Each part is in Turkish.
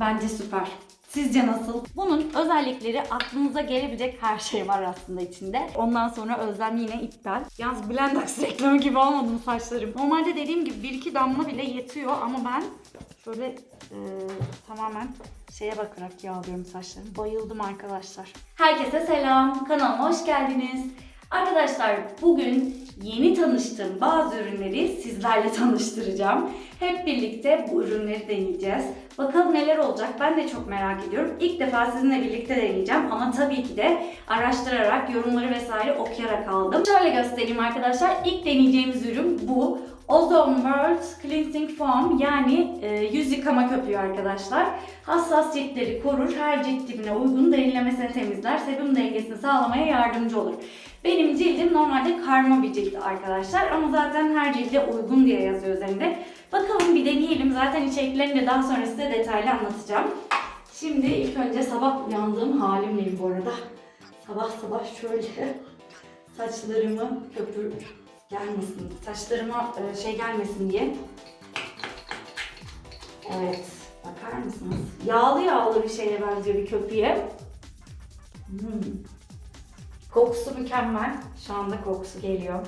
Bence süper. Sizce nasıl? Bunun özellikleri aklınıza gelebilecek her şey var aslında içinde. Ondan sonra Özlem yine iptal. Yalnız Blendax reklamı gibi olmadı mı saçlarım? Normalde dediğim gibi bir iki damla bile yetiyor ama ben şöyle e, tamamen şeye bakarak yağlıyorum saçlarımı. Bayıldım arkadaşlar. Herkese selam. Kanalıma hoş geldiniz. Arkadaşlar bugün yeni tanıştığım bazı ürünleri sizlerle tanıştıracağım. Hep birlikte bu ürünleri deneyeceğiz. Bakalım neler olacak ben de çok merak ediyorum. İlk defa sizinle birlikte deneyeceğim ama tabii ki de araştırarak, yorumları vesaire okuyarak aldım. Şöyle göstereyim arkadaşlar. İlk deneyeceğimiz ürün bu. Ozone World Cleansing Foam yani e, yüz yıkama köpüğü arkadaşlar. Hassas ciltleri korur, her cilt tipine uygun derinlemesine temizler, sebum dengesini sağlamaya yardımcı olur. Benim cildim normalde karma bir cilt arkadaşlar ama zaten her cilde uygun diye yazıyor üzerinde. Bakalım bir deneyelim. Zaten içeriklerini de daha sonra size detaylı anlatacağım. Şimdi ilk önce sabah uyandığım halimleyim bu arada. Sabah sabah şöyle saçlarımı köpür gelmesin, saçlarıma e, şey gelmesin diye. Evet, bakar mısınız? Yağlı yağlı bir şeye benziyor bir köpüğe. Hmm. Kokusu mükemmel. Şu anda kokusu geliyor.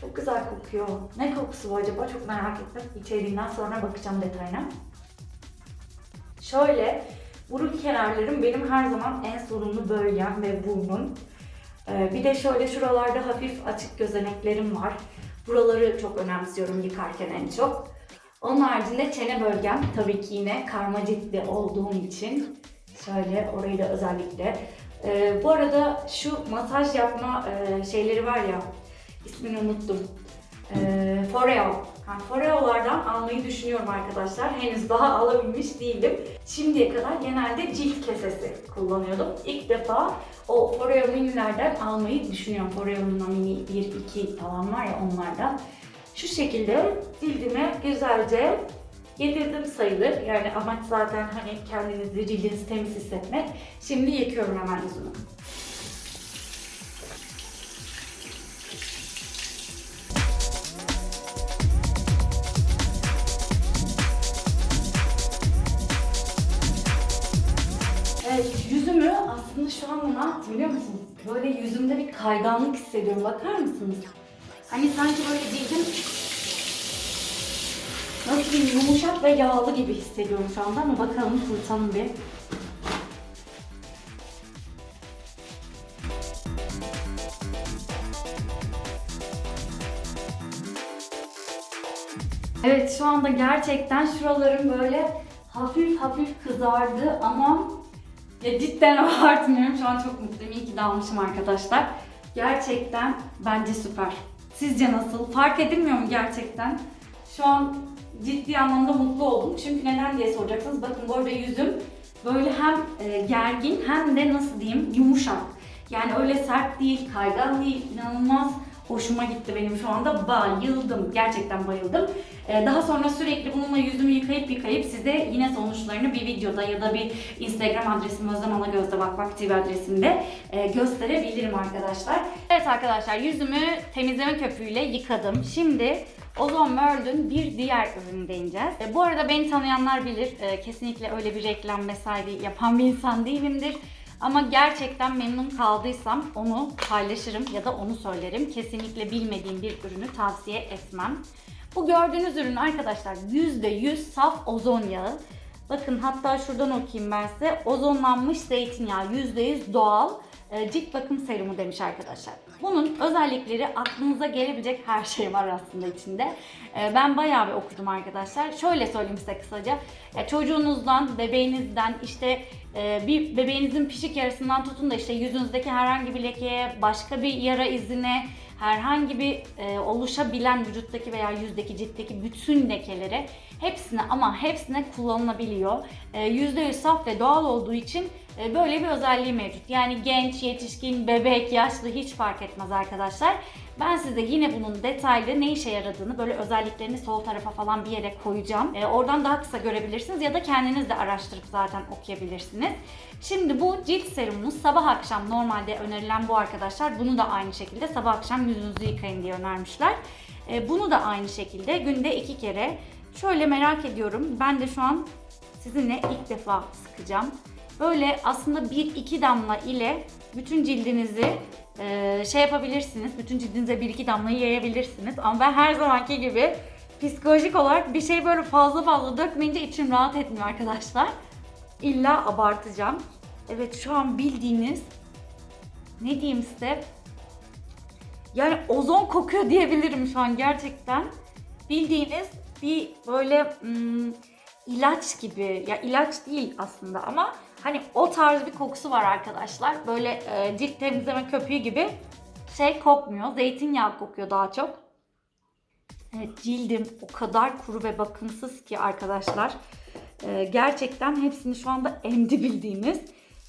Çok güzel kokuyor. Ne kokusu bu acaba? Çok merak ettim. İçeriğinden sonra bakacağım detayına. Şöyle, burun kenarlarım benim her zaman en sorunlu bölgem ve burnum. Ee, bir de şöyle şuralarda hafif açık gözeneklerim var. Buraları çok önemsiyorum yıkarken en çok. Onun haricinde çene bölgem tabii ki yine karma ciltli olduğum için şöyle orayı da özellikle. Ee, bu arada şu masaj yapma e, şeyleri var ya ismini unuttum. Ee, Foreo. Yani Foreo'lardan almayı düşünüyorum arkadaşlar. Henüz daha alabilmiş değilim. Şimdiye kadar genelde cilt kesesi kullanıyordum. İlk defa o Foreo minilerden almayı düşünüyorum. Foreo'nun mini 1-2 falan var ya onlardan. Şu şekilde cildime güzelce yedirdim sayılır. Yani amaç zaten hani kendinizi cildinizi temiz hissetmek. Şimdi yıkıyorum hemen yüzümü. Yüzümü aslında şu an ne yaptım biliyor musunuz? Böyle yüzümde bir kayganlık hissediyorum. Bakar mısınız? Hani sanki böyle cildim nasıl diyeyim yumuşak ve yağlı gibi hissediyorum şu anda ama bakalım kurtalım bir. Evet şu anda gerçekten şuralarım böyle hafif hafif kızardı ama ya cidden abartmıyorum. Şu an çok mutluyum. İyi ki de almışım arkadaşlar. Gerçekten bence süper. Sizce nasıl? Fark edilmiyor mu gerçekten? Şu an ciddi anlamda mutlu oldum. Çünkü neden diye soracaksınız. Bakın arada yüzüm böyle hem e, gergin hem de nasıl diyeyim yumuşak. Yani öyle sert değil, kaygan değil, inanılmaz hoşuma gitti benim şu anda. Bayıldım. Gerçekten bayıldım. Ee, daha sonra sürekli bununla yüzümü yıkayıp yıkayıp size yine sonuçlarını bir videoda ya da bir Instagram adresim Özlem Ana Gözde Bak Bak TV adresimde e, gösterebilirim arkadaşlar. Evet arkadaşlar yüzümü temizleme köpüğüyle yıkadım. Şimdi Ozone World'ün bir diğer ürünü deneyeceğiz. E, bu arada beni tanıyanlar bilir. e, kesinlikle öyle bir reklam vesaire yapan bir insan değilimdir. Ama gerçekten memnun kaldıysam onu paylaşırım ya da onu söylerim. Kesinlikle bilmediğim bir ürünü tavsiye etmem. Bu gördüğünüz ürün arkadaşlar %100 saf ozon yağı. Bakın hatta şuradan okuyayım ben size. Ozonlanmış zeytinyağı %100 doğal e, cilt bakım serumu demiş arkadaşlar. Bunun özellikleri aklınıza gelebilecek her şey var aslında içinde. E, Ben bayağı bir okudum arkadaşlar. Şöyle söyleyeyim size kısaca. Ya çocuğunuzdan, bebeğinizden işte e, bir bebeğinizin pişik yarısından tutun da işte yüzünüzdeki herhangi bir lekeye, başka bir yara izine, herhangi bir e, oluşabilen vücuttaki veya yüzdeki ciltteki bütün lekelere hepsine ama hepsine kullanılabiliyor. E, %100 saf ve doğal olduğu için e, böyle bir özelliği mevcut. Yani genç, yetişkin, bebek, yaşlı hiç fark etmez arkadaşlar. Ben size yine bunun detaylı ne işe yaradığını böyle özelliklerini sol tarafa falan bir yere koyacağım. E, oradan daha kısa görebilirsiniz ya da kendiniz de araştırıp zaten okuyabilirsiniz. Şimdi bu cilt serumunu sabah akşam normalde önerilen bu arkadaşlar. Bunu da aynı şekilde sabah akşam yüzünüzü yıkayın diye önermişler. E, bunu da aynı şekilde günde iki kere. Şöyle merak ediyorum. Ben de şu an sizinle ilk defa sıkacağım. Böyle aslında 1-2 damla ile bütün cildinizi e, şey yapabilirsiniz. Bütün cildinize 1-2 damlayı yayabilirsiniz. Ama ben her zamanki gibi psikolojik olarak bir şey böyle fazla fazla dökmeyince içim rahat etmiyor arkadaşlar. İlla abartacağım. Evet şu an bildiğiniz ne diyeyim size yani ozon kokuyor diyebilirim şu an gerçekten. Bildiğiniz bir böyle hmm, ilaç gibi ya ilaç değil aslında ama hani o tarz bir kokusu var arkadaşlar. Böyle e, cilt temizleme köpüğü gibi şey kokmuyor. Zeytinyağı kokuyor daha çok. Evet cildim o kadar kuru ve bakımsız ki arkadaşlar. Ee, gerçekten hepsini şu anda emdi bildiğiniz.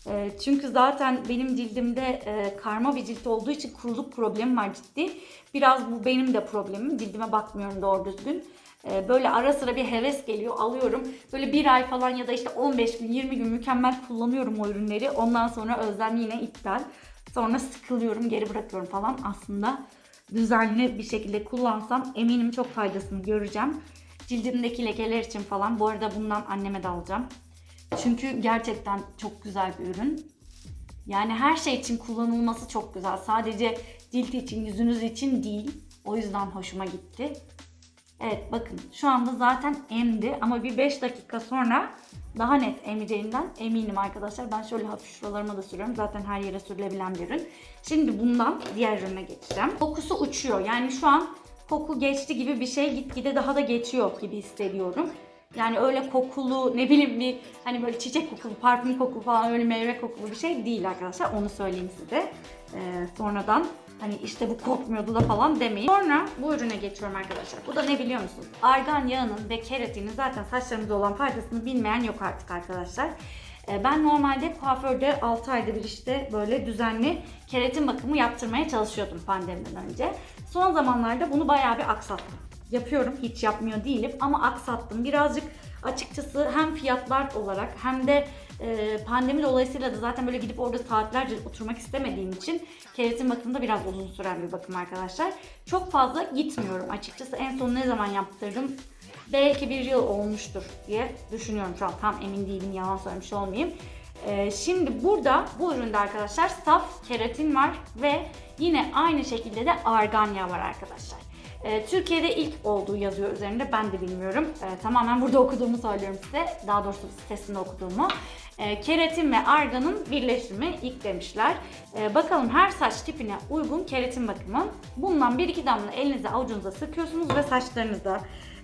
Ee, çünkü zaten benim cildimde e, karma bir cilt olduğu için kuruluk problemi var ciddi. Biraz bu benim de problemim. Cildime bakmıyorum doğru düzgün. Ee, böyle ara sıra bir heves geliyor alıyorum. Böyle bir ay falan ya da işte 15 gün 20 gün mükemmel kullanıyorum o ürünleri. Ondan sonra özlem yine iptal. Sonra sıkılıyorum geri bırakıyorum falan. Aslında düzenli bir şekilde kullansam eminim çok faydasını göreceğim. Cildimdeki lekeler için falan. Bu arada bundan anneme de alacağım. Çünkü gerçekten çok güzel bir ürün. Yani her şey için kullanılması çok güzel. Sadece cilt için, yüzünüz için değil. O yüzden hoşuma gitti. Evet bakın şu anda zaten emdi ama bir 5 dakika sonra daha net emeceğinden eminim arkadaşlar. Ben şöyle hafif şuralarıma da sürüyorum. Zaten her yere sürülebilen bir ürün. Şimdi bundan diğer ürüne geçeceğim. Kokusu uçuyor. Yani şu an koku geçti gibi bir şey gitgide daha da geçiyor gibi hissediyorum. Yani öyle kokulu ne bileyim bir hani böyle çiçek kokulu, parfüm kokulu falan öyle meyve kokulu bir şey değil arkadaşlar. Onu söyleyeyim size. Ee, sonradan hani işte bu kokmuyordu da falan demeyin. Sonra bu ürüne geçiyorum arkadaşlar. Bu da ne biliyor musunuz? Argan yağının ve keratinin zaten saçlarımızda olan faydasını bilmeyen yok artık arkadaşlar. Ee, Ben normalde kuaförde 6 ayda bir işte böyle düzenli keratin bakımı yaptırmaya çalışıyordum pandemiden önce. Son zamanlarda bunu bayağı bir aksattım. Yapıyorum, hiç yapmıyor değilim ama aksattım. Birazcık açıkçası hem fiyatlar olarak hem de e, pandemi dolayısıyla da zaten böyle gidip orada saatlerce oturmak istemediğim için keratin bakımı da biraz uzun süren bir bakım arkadaşlar. Çok fazla gitmiyorum açıkçası. En son ne zaman yaptırdım? Belki bir yıl olmuştur diye düşünüyorum şu an. Tam emin değilim yalan söylemiş olmayayım. Ee, şimdi burada bu üründe arkadaşlar saf keratin var ve yine aynı şekilde de argan yağı var arkadaşlar. Ee, Türkiye'de ilk olduğu yazıyor üzerinde ben de bilmiyorum. Ee, tamamen burada okuduğumu söylüyorum size. Daha doğrusu sitesinde okuduğumu. Ee, keratin ve arganın birleşimi ilk demişler. Ee, bakalım her saç tipine uygun keratin bakımı. Bundan 1-2 damla elinize avucunuza sıkıyorsunuz ve saçlarınıza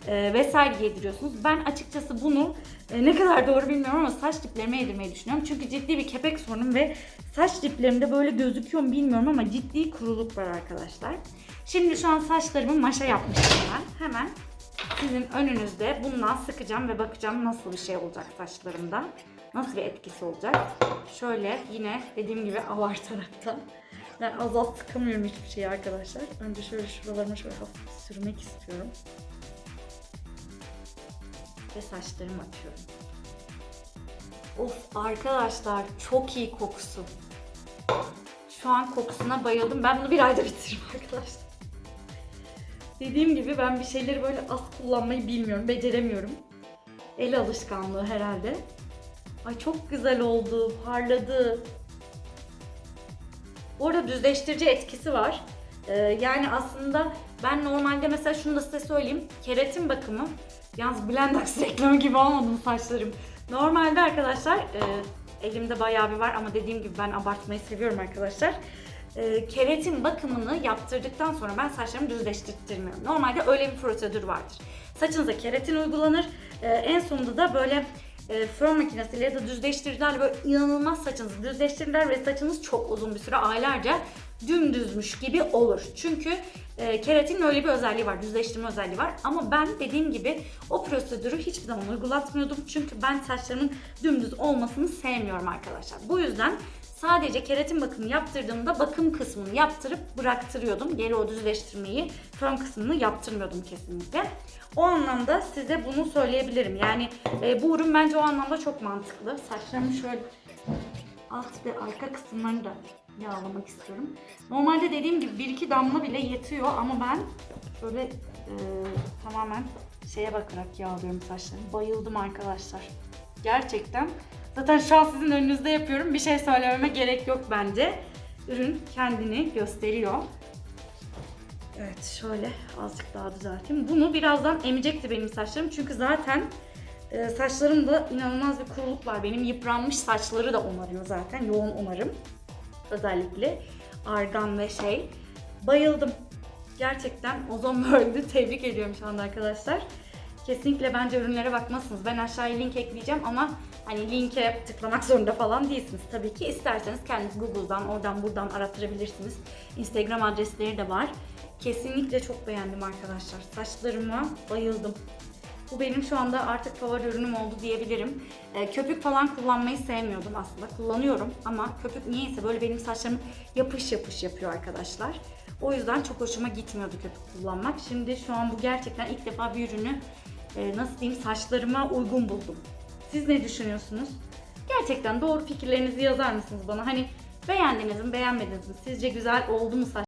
e, vesaire yediriyorsunuz. Ben açıkçası bunu e, ne kadar doğru bilmiyorum ama saç diplerime yedirmeyi düşünüyorum. Çünkü ciddi bir kepek sorunum ve saç diplerimde böyle gözüküyor mu bilmiyorum ama ciddi kuruluk var arkadaşlar. Şimdi şu an saçlarımı maşa yapmışım ben. Hemen sizin önünüzde bundan sıkacağım ve bakacağım nasıl bir şey olacak saçlarımda. Nasıl bir etkisi olacak. Şöyle yine dediğim gibi abartaraktan. Ben az az sıkamıyorum hiçbir şeyi arkadaşlar. Önce şöyle şuralarıma şöyle hafif sürmek istiyorum ve saçlarımı açıyorum. Of arkadaşlar çok iyi kokusu. Şu an kokusuna bayıldım. Ben bunu bir ayda bitiririm arkadaşlar. Dediğim gibi ben bir şeyleri böyle az kullanmayı bilmiyorum, beceremiyorum. El alışkanlığı herhalde. Ay çok güzel oldu, parladı. Bu arada düzleştirici etkisi var. Ee, yani aslında ben normalde mesela şunu da size söyleyeyim. Keratin bakımı Yalnız Blendax reklamı gibi olmadı mı saçlarım? Normalde arkadaşlar e, elimde bayağı bir var ama dediğim gibi ben abartmayı seviyorum arkadaşlar. E, keratin bakımını yaptırdıktan sonra ben saçlarımı düzleştirmiyorum. Normalde öyle bir prosedür vardır. Saçınıza keratin uygulanır. E, en sonunda da böyle e, fön makinesiyle ya da düzleştiricilerle böyle inanılmaz saçınızı düzleştirirler ve saçınız çok uzun bir süre aylarca dümdüzmüş gibi olur. Çünkü e, keratinin öyle bir özelliği var, düzleştirme özelliği var. Ama ben dediğim gibi o prosedürü hiçbir zaman uygulatmıyordum. Çünkü ben saçlarımın dümdüz olmasını sevmiyorum arkadaşlar. Bu yüzden sadece keratin bakımı yaptırdığımda bakım kısmını yaptırıp bıraktırıyordum. Geri o düzleştirmeyi, fön kısmını yaptırmıyordum kesinlikle. O anlamda size bunu söyleyebilirim. Yani e, bu ürün bence o anlamda çok mantıklı. Saçlarımı şöyle alt ve arka kısımlarını da yağlamak istiyorum. Normalde dediğim gibi bir iki damla bile yetiyor ama ben şöyle e, tamamen şeye bakarak yağlıyorum saçlarımı. Bayıldım arkadaşlar. Gerçekten. Zaten şu an sizin önünüzde yapıyorum. Bir şey söylememe gerek yok bence. Ürün kendini gösteriyor. Evet şöyle azıcık daha düzelteyim. Bunu birazdan emecekti benim saçlarım. Çünkü zaten e, saçlarımda inanılmaz bir kuruluk var. Benim yıpranmış saçları da onarıyor zaten. Yoğun onarım. Özellikle argan ve şey. Bayıldım. Gerçekten Ozon World'ü tebrik ediyorum şu anda arkadaşlar. Kesinlikle bence ürünlere bakmalısınız. Ben aşağıya link ekleyeceğim ama hani linke tıklamak zorunda falan değilsiniz. Tabii ki isterseniz kendiniz Google'dan oradan buradan arattırabilirsiniz. Instagram adresleri de var. Kesinlikle çok beğendim arkadaşlar. Saçlarıma bayıldım. Bu benim şu anda artık favori ürünüm oldu diyebilirim. Ee, köpük falan kullanmayı sevmiyordum aslında. Kullanıyorum ama köpük niyeyse böyle benim saçlarımı yapış yapış yapıyor arkadaşlar. O yüzden çok hoşuma gitmiyordu köpük kullanmak. Şimdi şu an bu gerçekten ilk defa bir ürünü e, nasıl diyeyim saçlarıma uygun buldum. Siz ne düşünüyorsunuz? Gerçekten doğru fikirlerinizi yazar mısınız bana? Hani beğendiniz mi, beğenmediniz mi? Sizce güzel oldu mu saç?